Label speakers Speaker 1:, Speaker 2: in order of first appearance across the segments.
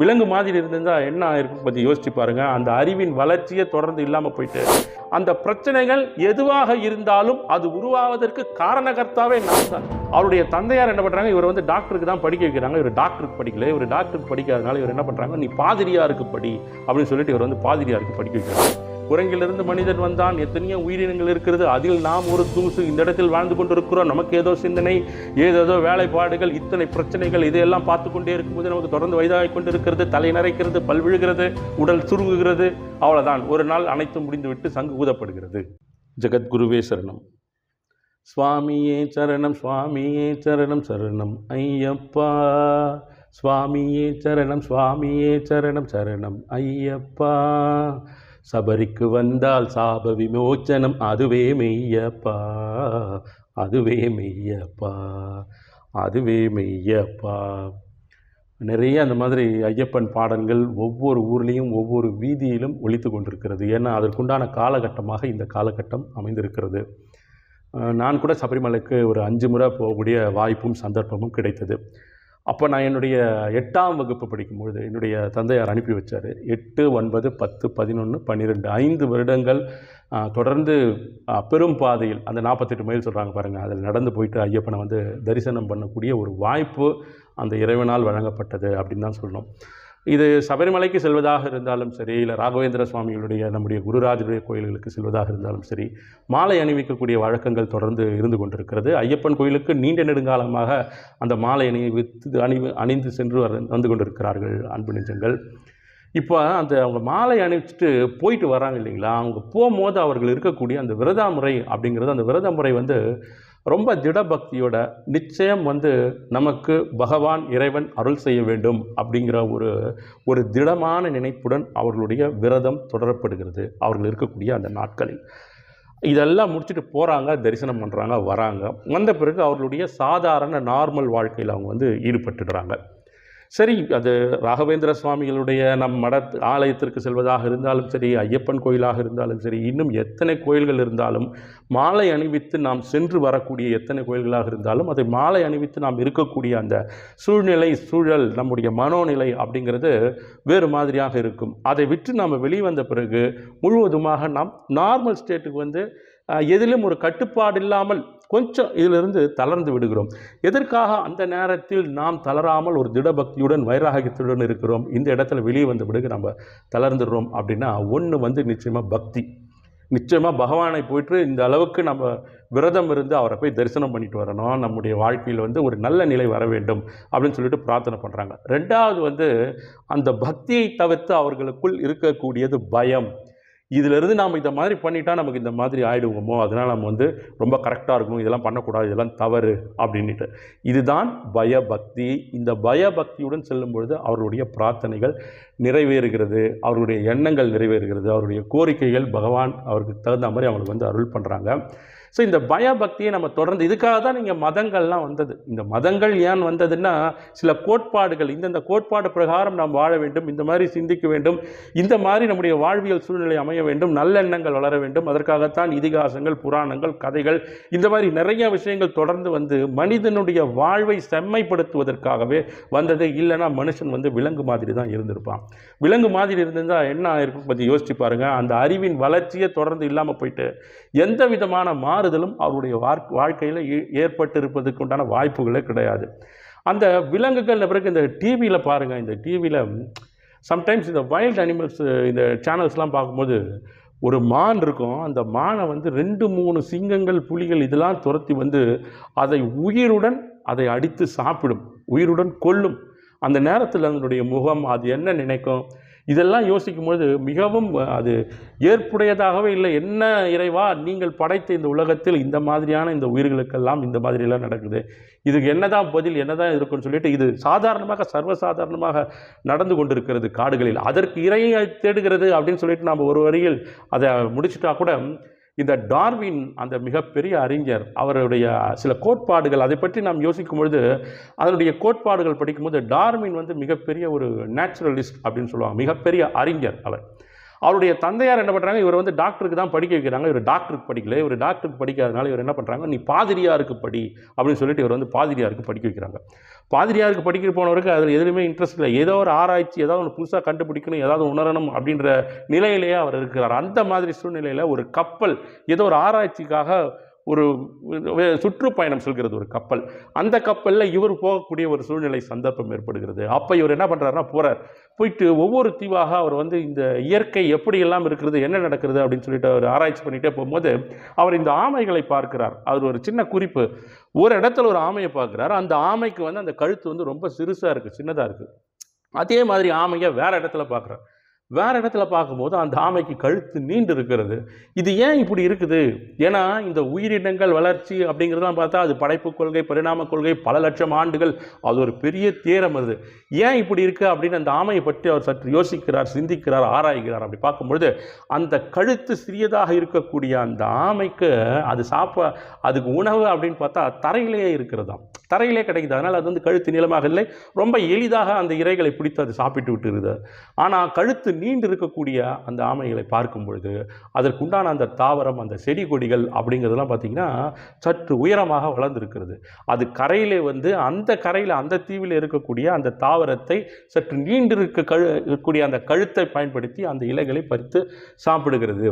Speaker 1: விலங்கு மாதிரி இருந்திருந்தா என்ன ஆயிருக்கும் பற்றி யோசிச்சு பாருங்க. அந்த அறிவின் வளர்ச்சியே தொடர்ந்து இல்லாமல் போயிட்டு அந்த பிரச்சனைகள் எதுவாக இருந்தாலும் அது உருவாவதற்கு காரணகர்த்தாவே நான் தான். அவருடைய தந்தையார் என்ன பண்ணுறாங்க இவர் வந்து டாக்டருக்கு தான் படிக்க வைக்கிறாங்க. இவர் டாக்டருக்கு படிக்கல. இவர் டாக்டருக்கு படிக்காதனால இவர் என்ன பண்ணுறாங்க நீ பாதிரியாருக்கு படி அப்படின்னு சொல்லிட்டு இவர் வந்து பாதிரியாருக்கு படிக்க வைக்கிறாங்க குரங்கிலிருந்து மனிதன் வந்தான். எத்தனையோ உயிரினங்கள் இருக்கிறது. அதில் நாம் ஒரு தூசு இந்த இடத்தில் வாழ்ந்து கொண்டிருக்கிறோம். நமக்கு ஏதோ சிந்தனை ஏதேதோ வேலைப்பாடுகள் இத்தனை பிரச்சனைகள் இதையெல்லாம் பார்த்து கொண்டே இருக்கும்போது நமக்கு தொடர்ந்து வயதாகி கொண்டிருக்கிறது. தலை நரைக்கிறது பல் விழுகிறது உடல் சுருங்குகிறது. அவ்வளோதான் ஒரு நாள் அனைத்தும் முடிந்துவிட்டு சங்கு ஊதப்படுகிறது. ஜெகத்குருவே சரணம். சுவாமியே சரணம் சுவாமியே சரணம் சரணம் ஐயப்பா. சுவாமியே சரணம் சுவாமியே சரணம் சரணம் ஐயப்பா. சபரிக்கு வந்தால் சாப விமோச்சனம் அதுவே மெய்யப்பா அதுவே மெய்யப்பா அதுவே மெய்யப்பா. நிறைய அந்த மாதிரி ஐயப்பன் பாடல்கள் ஒவ்வொரு ஊர்லேயும் ஒவ்வொரு வீதியிலும் ஒழித்து கொண்டிருக்கிறது. ஏன்னா அதற்குண்டான காலகட்டமாக இந்த காலகட்டம் அமைந்திருக்கிறது. நான் கூட சபரிமலைக்கு ஒரு அஞ்சு முறை போகக்கூடிய வாய்ப்பும் சந்தர்ப்பமும் கிடைத்தது. அப்போ நான் என்னுடைய எட்டாம் வகுப்பு படிக்கும்பொழுது என்னுடைய தந்தையார் அனுப்பி வச்சார். எட்டு ஒன்பது பத்து பதினொன்று பன்னிரெண்டு ஐந்து வருடங்கள் தொடர்ந்து பெரும் பாதையில் அந்த நாற்பத்தெட்டு மைல் சொல்கிறாங்க பாருங்கள் அதில் நடந்து போயிட்டு ஐயப்பனை வந்து தரிசனம் பண்ணக்கூடிய ஒரு வாய்ப்பு அந்த இறைவனால் வழங்கப்பட்டது அப்படின்னு தான் சொல்லணும். இது சபரிமலைக்கு செல்வதாக இருந்தாலும் சரி இல்லை ராகவேந்திர சுவாமிகளுடைய நம்முடைய குருராஜருடைய கோயில்களுக்கு செல்வதாக இருந்தாலும் சரி மாலை அணிவிக்கக்கூடிய வழக்கங்கள் தொடர்ந்து இருந்து கொண்டிருக்கிறது. ஐயப்பன் கோயிலுக்கு நீண்ட நெடுங்காலமாக அந்த மாலை அணிவித்து அணி அணிந்து சென்று வந்து கொண்டிருக்கிறார்கள் அன்பு நெஞ்சங்கள். இப்போ அந்த அவங்க மாலை அணிவிச்சுட்டு போயிட்டு வராங்க இல்லைங்களா? அவங்க போகும்போது அவர்கள் இருக்கக்கூடிய அந்த விரத முறை அப்படிங்கிறது அந்த விரத முறை வந்து ரொம்ப திடபக்தியோட நிச்சயம் வந்து நமக்கு பகவான் இறைவன் அருள் செய்ய வேண்டும் அப்படிங்கிற ஒரு ஒரு திடமான நினைப்புடன் அவர்களுடைய விரதம் தொடரப்படுகிறது. அவர்கள் இருக்கக்கூடிய அந்த நாட்களில். இதெல்லாம் முடிச்சுட்டு போகிறாங்க தரிசனம் பண்ணுறாங்க வராங்க. வந்த பிறகு அவர்களுடைய சாதாரண நார்மல் வாழ்க்கையில் அவங்க வந்து ஈடுபட்டுடுறாங்க சரி அது ராகவேந்திர சுவாமிகளுடைய நம் மட ஆலயத்திற்கு செல்வதாக இருந்தாலும் சரி ஐயப்பன் கோயிலாக இருந்தாலும் சரி இன்னும் எத்தனை கோயில்கள் இருந்தாலும் மாலை அணிவித்து நாம் சென்று வரக்கூடிய எத்தனை கோயில்களாக இருந்தாலும் அதை மாலை அணிவித்து நாம் இருக்கக்கூடிய அந்த சூழ்நிலை சூழல் நம்முடைய மனோநிலை அப்படிங்கிறது வேறு மாதிரியாக இருக்கும். அதை விட்டு நாம் வெளியே வந்த பிறகு முழுவதுமாக நாம் நார்மல் ஸ்டேட்டுக்கு வந்து எதிலும் ஒரு கட்டுப்பாடு இல்லாமல் கொஞ்சம் இதிலிருந்து தளர்ந்து விடுகிறோம். எதற்காக அந்த நேரத்தில் நாம் தளராமல் ஒரு திடபக்தியுடன் வைராகியத்துடன் இருக்கிறோம்? இந்த இடத்துல வெளியே வந்த பிறகு நம்ம தளர்ந்துடுறோம் அப்படின்னா ஒன்று வந்து நிச்சயமாக பக்தி. நிச்சயமாக பகவானை போயிட்டு இந்த அளவுக்கு நம்ம விரதம் இருந்து அவரை போய் தரிசனம் பண்ணிட்டு வரணும். நம்முடைய வாழ்க்கையில் வந்து ஒரு நல்ல நிலை வர வேண்டும் அப்படின்னு சொல்லிட்டு பிரார்த்தனை பண்ணுறாங்க ரெண்டாவது வந்து அந்த பக்தியை தவிர்த்து அவர்களுக்குள் இருக்கக்கூடியது பயம். இதிலிருந்து நாம் இந்த மாதிரி பண்ணிட்டா நமக்கு இந்த மாதிரி ஆயிடுவோமோ? அதனால் நம்ம வந்து ரொம்ப கரெக்டாக இருக்கணும். இதெல்லாம் பண்ணக்கூடாது. இதெல்லாம் தவறு அப்படின்ட்டு இதுதான் பயபக்தி. இந்த பயபக்தியுடன் செல்லும் பொழுது அவருடைய பிரார்த்தனைகள் நிறைவேறுகிறது. அவருடைய எண்ணங்கள் நிறைவேறுகிறது. அவருடைய கோரிக்கைகள் பகவான் அவருக்கு தகுந்த மாதிரி அவங்களுக்கு வந்து அருள் பண்ணுறாங்க ஸோ இந்த பயபக்தியை நம்ம தொடர்ந்து இதுக்காக தான் நீங்கள் மதங்கள்லாம் வந்தது. இந்த மதங்கள் ஏன் வந்ததுன்னா சில கோட்பாடுகள் இந்தந்த கோட்பாடு பிரகாரம் நாம் வாழ வேண்டும் இந்த மாதிரி சிந்திக்க வேண்டும் இந்த மாதிரி நம்முடைய வாழ்வியல் சூழ்நிலை அமைய வேண்டும் நல்லெண்ணங்கள் வளர வேண்டும் அதற்காகத்தான் இதிகாசங்கள் புராணங்கள் கதைகள் இந்த மாதிரி நிறைய விஷயங்கள் தொடர்ந்து வந்து மனிதனுடைய வாழ்வை செம்மைப்படுத்துவதற்காகவே வந்தது. இல்லைன்னா மனுஷன் வந்து விலங்கு மாதிரி தான் இருந்திருப்பான். விலங்கு மாதிரி இருந்திருந்தால் என்ன ஆயிருக்கும்? பற்றி யோசிச்சு பாருங்கள் அந்த அறிவின் வளர்ச்சியே தொடர்ந்து இல்லாமல் போயிட்டு எந்த விதமான மாறுதலும் அவருடைய வாழ்க்கையில் ஏற்பட்டிருப்பதற்கு உண்டான வாய்ப்புகளே கிடையாது. அந்த விலங்குகள் பிறகு இந்த டிவியில் பாருங்கள் இந்த டிவியில் சம்டைம்ஸ் இந்த வைல்ட் அனிமல்ஸ் இந்த சேனல்ஸ்லாம் பார்க்கும்போது ஒரு மான் இருக்கும். அந்த மானை வந்து ரெண்டு மூணு சிங்கங்கள் புலிகள் இதெல்லாம் துரத்தி வந்து அதை உயிருடன் அதை அடித்து சாப்பிடும் உயிருடன் கொல்லும். அந்த நேரத்தில் அதனுடைய முகம் அது என்ன நினைக்கும்? இதெல்லாம் யோசிக்கும்போது மிகவும் அது ஏற்புடையதாகவே இல்லை. என்ன இறைவா நீங்கள் படைத்த இந்த உலகத்தில் இந்த மாதிரியான இந்த உயிர்களுக்கெல்லாம் இந்த மாதிரியெல்லாம் நடக்குது. இதுக்கு என்னதான் பதில் என்னதான் இருக்குன்னு சொல்லிட்டு இது சாதாரணமாக சர்வசாதாரணமாக நடந்து கொண்டிருக்கிறது காடுகளில். அதற்கு இறையை தேடுகிறது அப்படின்னு சொல்லிட்டு நாம் ஒரு வரியில் அதை முடிச்சுட்டா கூட இந்த டார்வின் அந்த மிகப்பெரிய அறிஞர் அவருடைய சில கோட்பாடுகள் அதை பற்றி நாம் யோசிக்கும் பொழுது அதனுடைய கோட்பாடுகள் படிக்கும்போது டார்வின் வந்து மிகப்பெரிய ஒரு நேச்சுரலிஸ்ட் அப்படின்னு சொல்லுவாங்க மிகப்பெரிய அறிஞர் அவர். அவருடைய தந்தையார் என்ன பண்ணுறாங்க இவர் வந்து டாக்டருக்கு தான் படிக்க வைக்கிறாங்க. இவர் டாக்டருக்கு படிக்கல. இவர் டாக்டருக்கு படிக்காதனால இவர் என்ன பண்ணுறாங்க நீ பாதிரியாருக்கு படி அப்படின்னு சொல்லிட்டு இவர் வந்து பாதிரியாருக்கு படிக்க வைக்கிறாங்க. பாதிரியாருக்கு படிக்க போனவருக்கு அதில் எதுலையுமே இன்ட்ரெஸ்ட் இல்லை. ஏதோ ஒரு ஆராய்ச்சி ஏதாவது ஒன்று புதுசாக கண்டுபிடிக்கணும் ஏதாவது உணரணும் அப்படின்ற நிலையிலேயே அவர் இருக்கிறார். அந்த மாதிரி சூழ்நிலையில் ஒரு கப்பல் ஏதோ ஒரு ஆராய்ச்சிக்காக ஒரு வே- சுற்றுப்பயணம் செல்கிறது ஒரு கப்பல். அந்த கப்பலில் இவர் போகக்கூடிய ஒரு சூழ்நிலை சந்தர்ப்பம் ஏற்படுகிறது. அப்போ இவர் என்ன பண்ணுறாருன்னா போகிறார் போயிட்டு ஒவ்வொரு தீவாக அவர் வந்து இந்த இயற்கை எப்படியெல்லாம் இருக்கிறது என்ன நடக்கிறது அப்படின்னு சொல்லிட்டு அவர் ஆராய்ச்சி பண்ணிகிட்டே போகும்போது அவர் இந்த ஆமைகளை பார்க்கிறார். அவர் ஒரு சின்ன குறிப்பு. ஒரு இடத்துல ஒரு ஆமையை பார்க்குறாரு. அந்த ஆமைக்கு வந்து அந்த கழுத்து வந்து ரொம்ப சிறுசாக இருக்குது சின்னதாக இருக்குது அதே மாதிரி ஆமையை வேறு இடத்துல பார்க்குறார். வேற இடத்துல பார்க்கும்போது அந்த ஆமைக்கு கழுத்து நீண்டு இருக்கிறது. இது ஏன் இப்படி இருக்குது? ஏன்னா இந்த உயிரினங்கள் வளர்ச்சி அப்படிங்கிறதெல்லாம் பார்த்தா அது படைப்பு கொள்கை பரிணாம கொள்கை பல லட்சம் ஆண்டுகள் அது ஒரு பெரிய தேரம் அது. ஏன் இப்படி இருக்குது அப்படின்னு அந்த ஆமையை பற்றி அவர் சற்று யோசிக்கிறார் சிந்திக்கிறார் ஆராய்கிறார். அப்படி பார்க்கும்பொழுது அந்த கழுத்து சிறியதாக இருக்கக்கூடிய அந்த ஆமைக்கு அது சாப்ப அதுக்கு உணவு அப்படின்னு பார்த்தா தரையிலேயே இருக்கிறதாம். தரையிலே கிடைக்குது. அதனால் அது வந்து கழுத்து நீளமாக இல்லை. ரொம்ப எளிதாக அந்த இரைகளை பிடித்து அது சாப்பிட்டு விட்டுருது. ஆனால் கழுத்து நீண்டு இருக்கக்கூடிய அந்த ஆமைகளை பார்க்கும் பொழுது அதற்குண்டான அந்த தாவரம் அந்த செடி கொடிகள் அப்படிங்கிறதுலாம் பார்த்திங்கன்னா சற்று உயரமாக வளர்ந்துருக்கிறது. அது கரையிலே வந்து அந்த கரையில் அந்த தீவில் இருக்கக்கூடிய அந்த தாவரத்தை சற்று நீண்டு இருக்க கழு இருக்கக்கூடிய அந்த கழுத்தை பயன்படுத்தி அந்த இலைகளை பறித்து சாப்பிடுகிறது.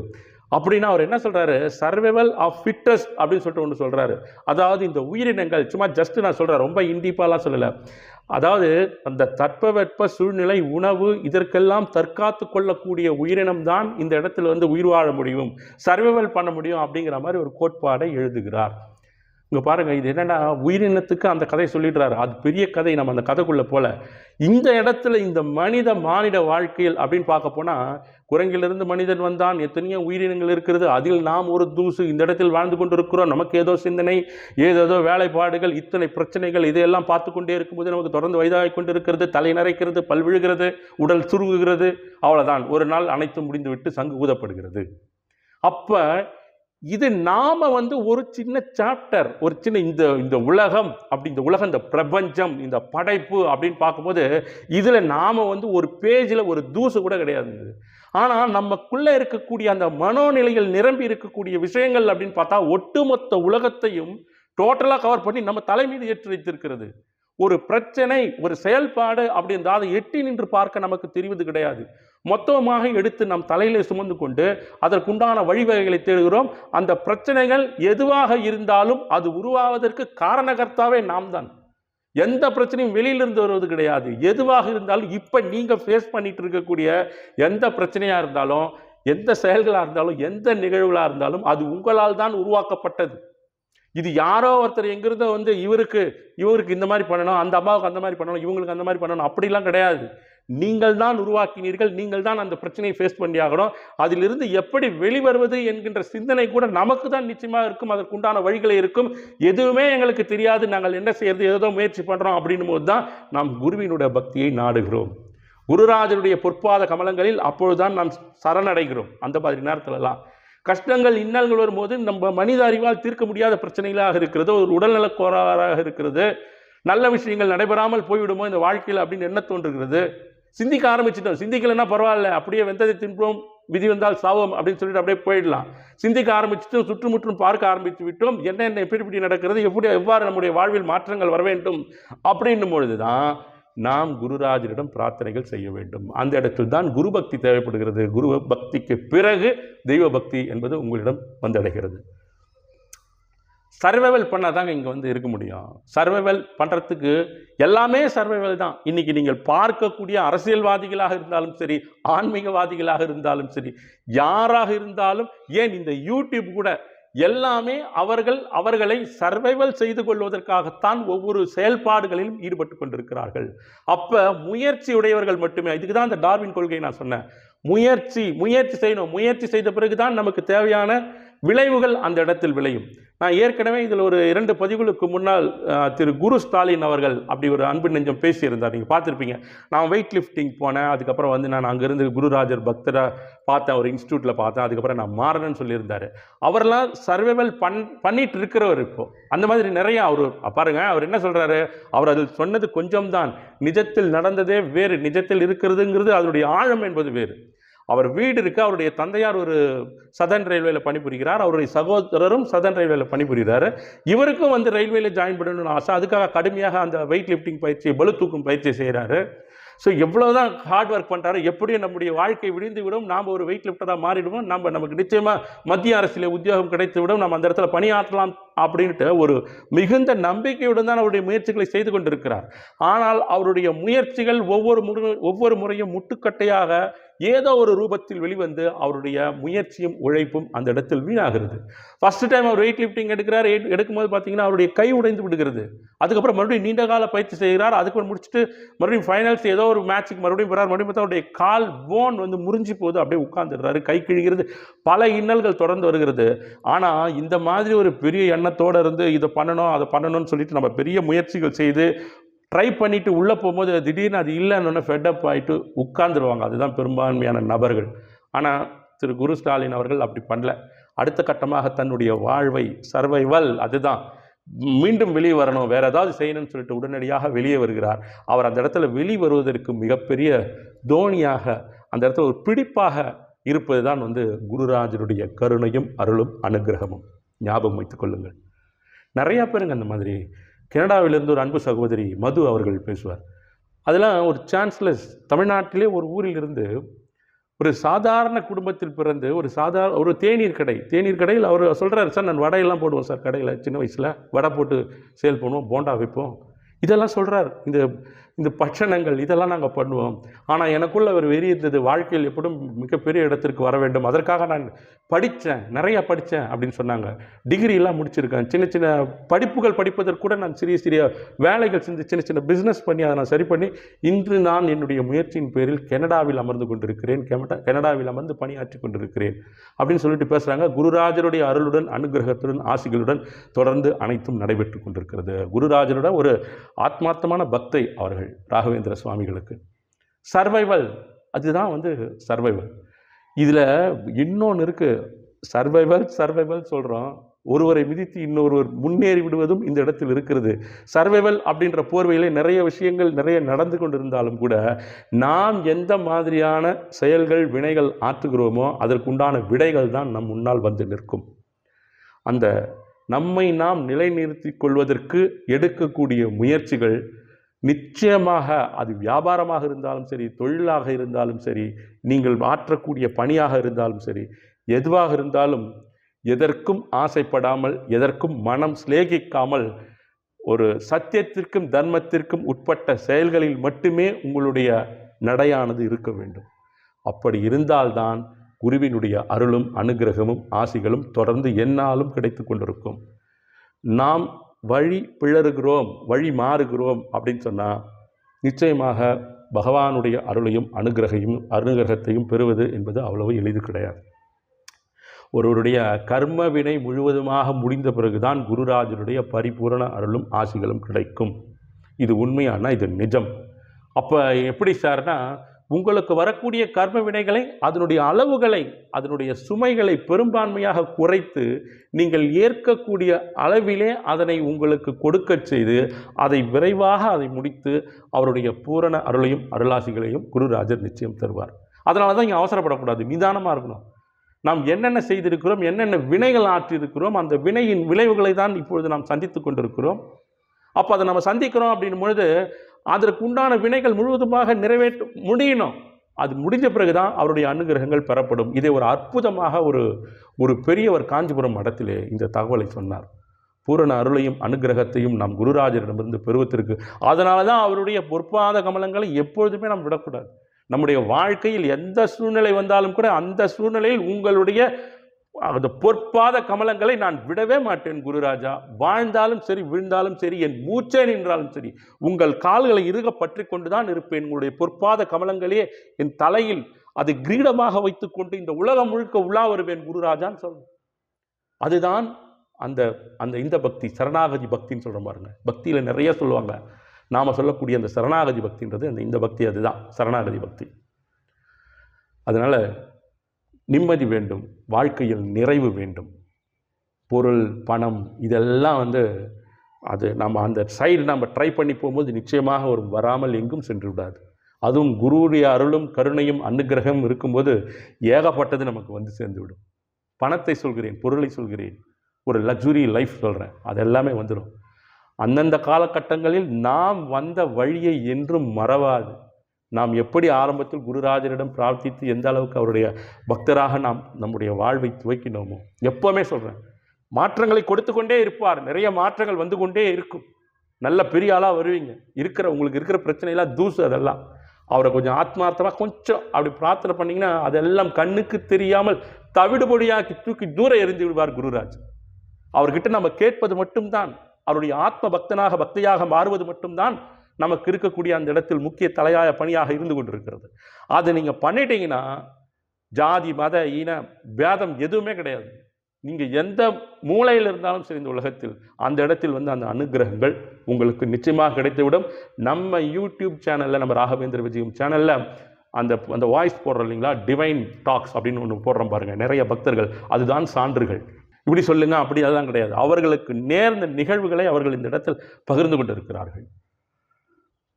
Speaker 1: அப்படின்னா அவர் என்ன சொல்கிறாரு சர்வைவல் ஆஃப் ஃபிட்டஸ்ட் அப்படின்னு சொல்லிட்டு ஒன்று சொல்கிறாரு அதாவது இந்த உயிரினங்கள் சும்மா ஜஸ்ட் நான் சொல்கிறேன் ரொம்ப இண்டிப்பாலாம் சொல்லலை. அதாவது அந்த தட்பவெட்ப சூழ்நிலை உணவு இதற்கெல்லாம் தற்காத்து கொள்ளக்கூடிய உயிரினம் தான் இந்த இடத்துல வந்து உயிர் வாழ முடியும் சர்வைவல் பண்ண முடியும் அப்படிங்கிற மாதிரி ஒரு கோட்பாடை எழுதுகிறார். இங்கே பாருங்கள் இது என்னென்னா உயிரினத்துக்கு அந்த கதை சொல்லிடுறாரு. அது பெரிய கதை நம்ம அந்த கதைக்குள்ளே போல. இந்த இடத்துல இந்த மனித மானிட வாழ்க்கையில் அப்படின்னு பார்க்க போனால் குரங்கிலிருந்து மனிதன் வந்தான் எத்தனையோ உயிரினங்கள் இருக்கிறது அதில் நாம் ஒரு தூசு இந்த இடத்தில் வாழ்ந்து கொண்டிருக்கிறோம் நமக்கு ஏதோ சிந்தனை ஏதேதோ வேலைப்பாடுகள் இத்தனை பிரச்சனைகள் இதையெல்லாம் பார்த்து கொண்டே இருக்கும்போது நமக்கு தொடர்ந்து வயதாகிக் கொண்டிருக்கிறது தலை நரைக்கிறது பல் விழுகிறது உடல் சுருங்குகிறது அவ்வளோதான் ஒரு நாள் அனைத்தும் முடிந்துவிட்டு சங்கு ஊதப்படுகிறது. அப்போ இது நாம் வந்து ஒரு சின்ன சாப்டர் ஒரு சின்ன இந்த இந்த உலகம் அப்படி இந்த உலகம் இந்த பிரபஞ்சம் இந்த படைப்பு அப்படின்னு பார்க்கும்போது இதில் நாம் வந்து ஒரு பேஜில் ஒரு தூசு கூட கிடையாது. ஆனால் நமக்குள்ளே இருக்கக்கூடிய அந்த மனோநிலையில் நிரம்பி இருக்கக்கூடிய விஷயங்கள் அப்படின்னு பார்த்தா ஒட்டுமொத்த உலகத்தையும் டோட்டலாக கவர் பண்ணி நம்ம தலை மீது ஏற்றி வைத்திருக்கிறது. ஒரு பிரச்சனை ஒரு செயல்பாடு அப்படி இருந்தால் அதை எட்டி நின்று பார்க்க நமக்கு தெரிவது கிடையாது. மொத்தமாக எடுத்து நம் தலையிலே சுமந்து கொண்டு அதற்குண்டான வழிவகைகளை தேடுகிறோம். அந்த பிரச்சனைகள் எதுவாக இருந்தாலும் அது உருவாவதற்கு காரணகர்த்தாவே நாம் தான் எந்த பிரச்சனையும் வெளியிலிருந்து வருவது கிடையாது. எதுவாக இருந்தாலும் இப்போ நீங்கள் ஃபேஸ் பண்ணிட்டு இருக்கக்கூடிய எந்த பிரச்சனையாக இருந்தாலும் எந்த செயல்களாக இருந்தாலும் எந்த நிகழ்வுகளாக இருந்தாலும் அது உங்களால் தான் உருவாக்கப்பட்டது. இது யாரோ ஒருத்தர் எங்கிருந்தோ வந்து இவருக்கு இவருக்கு இந்த மாதிரி பண்ணணும் அந்த அம்மாவுக்கு அந்த மாதிரி பண்ணணும் இவங்களுக்கு அந்த மாதிரி பண்ணணும் அப்படிலாம் கிடையாது. நீங்கள் தான் உருவாக்கினீர்கள் நீங்கள் தான் அந்த பிரச்சனையை ஃபேஸ் பண்ணி ஆகணும். அதிலிருந்து எப்படி வெளிவருவது என்கின்ற சிந்தனை கூட நமக்கு தான் நிச்சயமாக இருக்கும். அதற்குண்டான வழிகளை இருக்கும். எதுவுமே எங்களுக்கு தெரியாது. நாங்கள் என்ன செய்யறது ஏதோ முயற்சி பண்ணுறோம் அப்படின்னும் போது தான் நாம் குருவினுடைய பக்தியை நாடுகிறோம். குருராஜனுடைய பொற்பாத கமலங்களில் அப்பொழுதுதான் நாம் சரணடைகிறோம். அந்த மாதிரி நேரத்துலலாம். கஷ்டங்கள் இன்னல்கள் வரும்போது நம்ம மனித அறிவால் தீர்க்க முடியாத பிரச்சனைகளாக இருக்கிறது ஒரு உடல்நலக் கோளாறாக இருக்கிறது. நல்ல விஷயங்கள் நடைபெறாமல் போய்விடுமோ இந்த வாழ்க்கையில் அப்படின்னு என்ன தோன்றுகிறது. சிந்திக்க ஆரம்பிச்சிட்டோம். சிந்திக்கலைன்னா பரவாயில்ல அப்படியே வெந்ததை தின்போம் விதி வந்தால் சாவோம் அப்படின்னு சொல்லிட்டு அப்படியே போயிடலாம். சிந்திக்க ஆரம்பிச்சிட்டோம் சுற்றுமுற்றும் பார்க்க ஆரம்பித்து விட்டோம். என்ன என்ன எப்படி இப்படி நடக்கிறது எப்படி எவ்வாறு நம்முடைய வாழ்வில் மாற்றங்கள் வர வேண்டும் அப்படின்னும் பொழுது தான் நாம் குருராஜரிடம் பிரார்த்தனைகள் செய்ய வேண்டும். அந்த இடத்தில் தான் குரு பக்தி தேவைப்படுகிறது. குரு பக்திக்கு பிறகு தெய்வ பக்தி என்பது உங்களிடம் வந்தடைகிறது. சர்வைவல் பண்ணால் தாங்க இங்கே வந்து இருக்க முடியும். சர்வைவல் பண்ணுறதுக்கு எல்லாமே சர்வைவல் தான். இன்றைக்கி நீங்கள் பார்க்கக்கூடிய அரசியல்வாதிகளாக இருந்தாலும் சரி ஆன்மீகவாதிகளாக இருந்தாலும் சரி யாராக இருந்தாலும் ஏன் இந்த யூடியூப் கூட எல்லாமே அவர்கள் அவர்களை சர்வைவல் செய்து கொள்வதற்காகத்தான் ஒவ்வொரு செயல்பாடுகளிலும் ஈடுபட்டு கொண்டிருக்கிறார்கள். அப்போ முயற்சி உடையவர்கள் மட்டுமே இதுக்கு தான் இந்த டார்வின் கொள்கை நான் சொன்னேன். முயற்சி முயற்சி செய்யணும். முயற்சி செய்த பிறகுதான் நமக்கு தேவையான விளைவுகள் அந்த இடத்தில் விளையும். நான் ஏற்கனவே இதில் ஒரு இரண்டு பதிவுகளுக்கு முன்னால் திரு குரு ஸ்டாலின் அவர்கள் அப்படி ஒரு அன்பு நெஞ்சம் பேசியிருந்தார். நீங்கள் பார்த்துருப்பீங்க. நான் வெயிட் லிஃப்டிங் போனேன் அதுக்கப்புறம் வந்து நான் அங்கேருந்து குருராஜர் பக்தரை பார்த்தேன் ஒரு இன்ஸ்டியூட்டில் பார்த்தேன் அதுக்கப்புறம் நான் மாறணும்னு சொல்லியிருந்தார். அவரெல்லாம் சர்வைவல் பண் பண்ணிட்டு இருக்கிறவர் இப்போது அந்த மாதிரி நிறையா அவர் பாருங்கள் அவர் என்ன சொல்கிறாரு அவர் அதில் சொன்னது கொஞ்சம்தான். நிஜத்தில் நடந்ததே வேறு நிஜத்தில் இருக்கிறதுங்கிறது அதனுடைய ஆழம் என்பது வேறு. அவர் வீடு இருக்கு அவருடைய தந்தையார் ஒரு சதன் ரயில்வேல பணிபுரிகிறார் அவருடைய சகோதரரும் சதன் ரயில்வேல பணிபுரிகிறாரு. இவருக்கும் வந்து ரயில்வேல ஜாயின் பண்ணணும்னு ஆசை. அதுக்காக கடுமையாக அந்த வெயிட் லிஃப்டிங் பயிற்சி பலு தூக்கும் பயிற்சி செய்கிறாரு ஸோ எவ்வளோதான் ஹார்ட் ஒர்க் பண்ணுறாரு எப்படியும் நம்முடைய வாழ்க்கை விடிந்து விடும் நாம் ஒரு வெயிட் லிஃப்டராக மாறிடுவோம். நம்ம நமக்கு நிச்சயமாக மத்திய அரசில் உத்தியோகம் கிடைத்து விடும் நம்ம அந்த இடத்துல பணியாற்றலாம் அப்படின்ட்டு ஒரு மிகுந்த நம்பிக்கையுடன் தான் அவருடைய முயற்சிகளை செய்து கொண்டிருக்கிறார். ஆனால் அவருடைய முயற்சிகள் ஒவ்வொரு முறை ஒவ்வொரு முறையும் முட்டுக்கட்டையாக ஏதோ ஒரு ரூபத்தில் வெளிவந்து அவருடைய முயற்சியும் உழைப்பும் அந்த இடத்தில் வீணாகிறது. ஃபஸ்ட் டைம் அவர் வெயிட் லிஃப்டிங் எடுக்கிறார் எடுக்கும்போது பார்த்தீங்கன்னா அவருடைய கை உடைந்து விடுகிறது. அதுக்கப்புறம் மறுபடியும் நீண்ட கால பயிற்சி செய்கிறார். அதுக்கப்புறம் முடிச்சுட்டு மறுபடியும் ஃபைனல்ஸ் ஏதோ ஒரு மேட்ச்சுக்கு மறுபடியும் போகிறார் மறுபடியும் பார்த்தா அவருடைய கால் போன் வந்து முறிஞ்சு போகுது. அப்படியே உட்காந்துடுறாரு கை கிழிகிறது. பல இன்னல்கள் தொடர்ந்து வருகிறது. ஆனால் இந்த மாதிரி ஒரு பெரிய எண்ணம் எண்ணத்தோடு இருந்து இதை பண்ணணும் அதை பண்ணணும்னு சொல்லிட்டு நம்ம பெரிய முயற்சிகள் செய்து ட்ரை பண்ணிவிட்டு உள்ளே போகும்போது திடீர்னு அது இல்லைன்னு ஃபெட்டப் ஆகிட்டு உட்கார்ந்துருவாங்க. அதுதான் பெரும்பான்மையான நபர்கள். ஆனால் திரு குரு ஸ்டாலின் அவர்கள் அப்படி பண்ணல. அடுத்த கட்டமாக தன்னுடைய வாழ்வை சர்வைவல் அதுதான். மீண்டும் வெளியே வரணும் வேறு ஏதாவது செய்யணும்னு சொல்லிட்டு உடனடியாக வெளியே வருகிறார். அவர் அந்த இடத்துல வெளி வருவதற்கு மிகப்பெரிய தோணியாக அந்த இடத்துல ஒரு பிடிப்பாக இருப்பது தான் வந்து குருராஜனுடைய கருணையும் அருளும் அனுக்கிரகமும் ஞாபகம் வைத்துக் கொள்ளுங்கள். நிறையா பேருங்க அந்த மாதிரி. கனடாவிலிருந்து ஒரு அன்பு சகோதரி மது அவர்கள் பேசுவார். அதெல்லாம் ஒரு சான்ஸ்லெஸ் தமிழ்நாட்டிலே ஒரு ஊரிலிருந்து ஒரு சாதாரண குடும்பத்தில் பிறந்து ஒரு சாதாரண ஒரு தேநீர் கடை. தேநீர் கடையில் அவர் சொல்கிறார் சார் நான் வடையெல்லாம் போடுவோம் சார் கடையில். சின்ன வயசில் வடை போட்டு சேல் பண்ணுவோம் போண்டா வைப்போம். இதெல்லாம் சொல்கிறார் இந்த இந்த பட்சணங்கள் இதெல்லாம் நாங்கள் பண்ணுவோம். ஆனால் எனக்குள்ள ஒரு வெறி இருந்தது வாழ்க்கையில் எப்படும் மிகப்பெரிய இடத்திற்கு வர வேண்டும். அதற்காக நான் படித்தேன் நிறையா படித்தேன் அப்படின்னு சொன்னாங்க. டிகிரியெல்லாம் முடிச்சிருக்கேன். சின்ன சின்ன படிப்புகள் படிப்பதற்கு கூட நான் சிறிய சிறிய வேலைகள் செஞ்சு சின்ன சின்ன பிஸ்னஸ் பண்ணி அதை நான் சரி பண்ணி இன்று நான் என்னுடைய முயற்சியின் பேரில் கனடாவில் அமர்ந்து கொண்டிருக்கிறேன். கெனடா கனடாவில் அமர்ந்து பணியாற்றி கொண்டிருக்கிறேன் அப்படின்னு சொல்லிட்டு பேசுகிறாங்க குருராஜருடைய அருளுடன் அனுகிரகத்துடன் ஆசிகளுடன் தொடர்ந்து அனைத்தும் நடைபெற்று கொண்டிருக்கிறது. குருராஜருடன் ஒரு ஆத்மார்த்தமான பக்தை அவர்கள். ராகவேந்திர சுவாமிகளுக்கு. சர்வைவல் அதுதான் வந்து சர்வைவல் இதில் இன்னொன்று இருக்குது சர்வைவல் சர்வைவல் சொல்கிறோம் ஒருவரை மிதித்து இன்னொருவர் முன்னேறி விடுவதும் இந்த இடத்தில் இருக்கிறது. சர்வைவல் அப்படின்ற போர்வையிலே நிறைய விஷயங்கள் நிறைய நடந்து கொண்டிருந்தாலும் கூட நாம் எந்த மாதிரியான செயல்கள் வினைகள் ஆற்றுகிறோமோ அதற்குண்டான விடைகள் தான் நம் முன்னால் வந்து நிற்கும். அந்த நம்மை நாம் நிலைநிறுத்திக் கொள்வதற்கு எடுக்கக்கூடிய முயற்சிகள் நிச்சயமாக அது வியாபாரமாக இருந்தாலும் சரி தொழிலாக இருந்தாலும் சரி நீங்கள் மாற்றக்கூடிய பணியாக இருந்தாலும் சரி எதுவாக இருந்தாலும் எதற்கும் ஆசைப்படாமல் எதற்கும் மனம் சிலேகிக்காமல் ஒரு சத்தியத்திற்கும் தர்மத்திற்கும் உட்பட்ட செயல்களில் மட்டுமே உங்களுடைய நடையானது இருக்க வேண்டும். அப்படி இருந்தால்தான் குருவினுடைய அருளும் அனுகிரகமும் ஆசிகளும் தொடர்ந்து என்னாலும் கிடைத்து கொண்டிருக்கும். நாம் வழி பிளறுகிறோம் வழி மாறுகிறோம் அப்படின்னு சொன்னால் நிச்சயமாக பகவானுடைய அருளையும் அனுகிரகையும் அனுகிரகத்தையும் பெறுவது என்பது அவ்வளவு எளிது கிடையாது. ஒருவருடைய கர்ம வினை முழுவதுமாக முடிந்த பிறகுதான் குருராஜனுடைய பரிபூரண அருளும் ஆசிகளும் கிடைக்கும். இது உண்மையான? இது நிஜம். அப்போ எப்படி சார்னா உங்களுக்கு வரக்கூடிய கர்ம வினைகளை அதனுடைய அளவுகளை அதனுடைய சுமைகளை பெரும்பான்மையாக குறைத்து நீங்கள் ஏற்கக்கூடிய அளவிலே அதனை உங்களுக்கு கொடுக்கச் செய்து அதை விரைவாக அதை முடித்து அவருடைய பூரண அருளையும் அருளாசிகளையும் குருராஜர் நிச்சயம் தருவார். அதனால தான் இங்கே அவசரப்படக்கூடாது. நிதானமாக இருக்கணும். நாம் என்னென்ன செய்திருக்கிறோம் என்னென்ன வினைகள் ஆற்றியிருக்கிறோம் அந்த வினையின் விளைவுகளை தான் இப்பொழுது நாம் சந்தித்து கொண்டிருக்கிறோம். அப்போ அதை நம்ம சந்திக்கிறோம் அப்படின் பொழுது அதற்கு உண்டான வினைகள் முழுவதுமாக நிறைவேற்ற முடியணும். அது முடிஞ்ச பிறகு தான் அவருடைய அனுகிரகங்கள் பெறப்படும். இதை ஒரு அற்புதமாக ஒரு ஒரு பெரியவர் காஞ்சிபுரம் மடத்திலே இந்த தகவலை சொன்னார். பூரண அருளையும் அனுகிரகத்தையும் நாம் குருராஜரிடமிருந்து பெறுவதற்கு. அதனால தான் அவருடைய பொற்பாத கமலங்களை எப்பொழுதுமே நாம் விடக்கூடாது. நம்முடைய வாழ்க்கையில் எந்த சூழ்நிலை வந்தாலும் கூட அந்த சூழ்நிலையில் உங்களுடைய அந்த பொற்பாத கமலங்களை நான் விடவே மாட்டேன் குருராஜா. வாழ்ந்தாலும் சரி விழுந்தாலும் சரி என் மூச்சே நின்றாலும் சரி உங்கள் கால்களை இறுக பற்றி கொண்டுதான் இருப்பேன். உங்களுடைய பொற்பாத கமலங்களே என் தலையில் அதை கிரீடமாக வைத்துக்கொண்டு இந்த உலகம் முழுக்க உலா வருவேன் குருராஜான்னு சொல்றேன். அதுதான் அந்த அந்த இந்த பக்தி சரணாகதி பக்தின்னு சொல்கிற பாருங்க. பக்தியில் நிறைய சொல்லுவாங்க. நாம் சொல்லக்கூடிய அந்த சரணாகதி பக்தின்றது அந்த இந்த பக்தி அதுதான் சரணாகதி பக்தி. அதனால் நிம்மதி வேண்டும் வாழ்க்கையில் நிறைவு வேண்டும். பொருள் பணம் இதெல்லாம் வந்து அது நம்ம அந்த சைடு நம்ம ட்ரை பண்ணி போகும்போது நிச்சயமாக ஒரு வராமல் எங்கும் சென்று விடாது அதுவும் குருவுடைய அருளும் கருணையும் அனுக்கிரகம் இருக்கும்போது ஏகப்பட்டது நமக்கு வந்து சேர்ந்துவிடும். பணத்தை சொல்கிறேன் பொருளை சொல்கிறேன் ஒரு லக்ஸுரி லைஃப் சொல்கிறேன் அது எல்லாமே வந்துடும் அந்தந்த காலகட்டங்களில் நாம் வந்த வழியை என்றும் மறவாது. நாம் எப்படி ஆரம்பத்தில் குருராஜரிடம் பிரார்த்தித்து எந்த அளவுக்கு அவருடைய பக்தராக நாம் நம்முடைய வாழ்வை துவக்கினோமோ எப்போவுமே சொல்கிறேன் மாற்றங்களை கொடுத்து கொண்டே இருப்பார். நிறைய மாற்றங்கள் வந்து கொண்டே இருக்கும். நல்ல பெரிய ஆளாக வருவீங்க. இருக்கிற உங்களுக்கு இருக்கிற பிரச்சனையெல்லாம் தூசு அதெல்லாம். அவரை கொஞ்சம் ஆத்மார்த்தமாக கொஞ்சம் அப்படி பிரார்த்தனை பண்ணிங்கன்னா அதெல்லாம் கண்ணுக்கு தெரியாமல் தவிடுபொடியாக்கி தூக்கி தூரம் எரிஞ்சு விடுவார் குருராஜ். அவர்கிட்ட நம்ம கேட்பது மட்டும்தான். அவருடைய ஆத்ம பக்தனாக பக்தியாக மாறுவது மட்டும்தான். நமக்கு இருக்கக்கூடிய அந்த இடத்தில் முக்கிய தலையாய பணியாக இருந்து கொண்டிருக்கிறது. அதை நீங்கள் பண்ணிட்டீங்கன்னா ஜாதி மத இன பேதம் எதுவுமே கிடையாது. நீங்கள் எந்த மூலையில் இருந்தாலும் சரி இந்த உலகத்தில் அந்த இடத்தில் வந்து அந்த அனுகிரகங்கள் உங்களுக்கு நிச்சயமாக கிடைத்துவிடும். நம்ம யூடியூப் சேனலில் நம்ம ராகவேந்திர விஜயம் சேனலில் அந்த அந்த வாய்ஸ் போடுறோம் இல்லைங்களா? டிவைன் டாக்ஸ் அப்படின்னு ஒன்று போடுறோம் பாருங்கள் நிறைய பக்தர்கள் அதுதான் சான்றுகள். இப்படி சொல்லுங்க அப்படி அதெல்லாம் கிடையாது. அவர்களுக்கு நேர்ந்த நிகழ்வுகளை அவர்கள் இந்த இடத்தில் பகிர்ந்து கொண்டிருக்கிறார்கள்.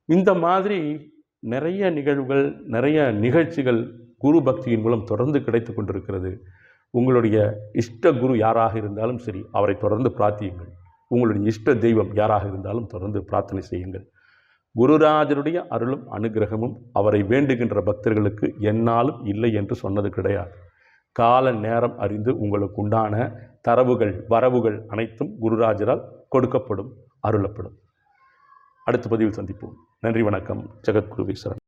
Speaker 1: இந்த மாதிரி நிறைய நிகழ்வுகள் நிறைய நிகழ்ச்சிகள் குரு பக்தியின் மூலம் தொடர்ந்து கிடைத்து கொண்டிருக்கிறது. உங்களுடைய இஷ்ட குரு யாராக இருந்தாலும் சரி அவரை தொடர்ந்து பிரார்த்தியுங்கள். உங்களுடைய இஷ்ட தெய்வம் யாராக இருந்தாலும் தொடர்ந்து பிரார்த்தனை செய்யுங்கள். குருராஜருடைய அருளும் அனுகிரகமும் அவரை வேண்டுகின்ற பக்தர்களுக்கு என்னாலும் இல்லை என்று சொன்னது கிடையாது. கால நேரம் அறிந்து உங்களுக்கு உண்டான தரவுகள் வரவுகள் அனைத்தும் குருராஜரால் கொடுக்கப்படும் அருளப்படும். அடுத்த பதிவில் சந்திப்போம். நன்றி வணக்கம். ஜெகத்குருவீஸ்வரன்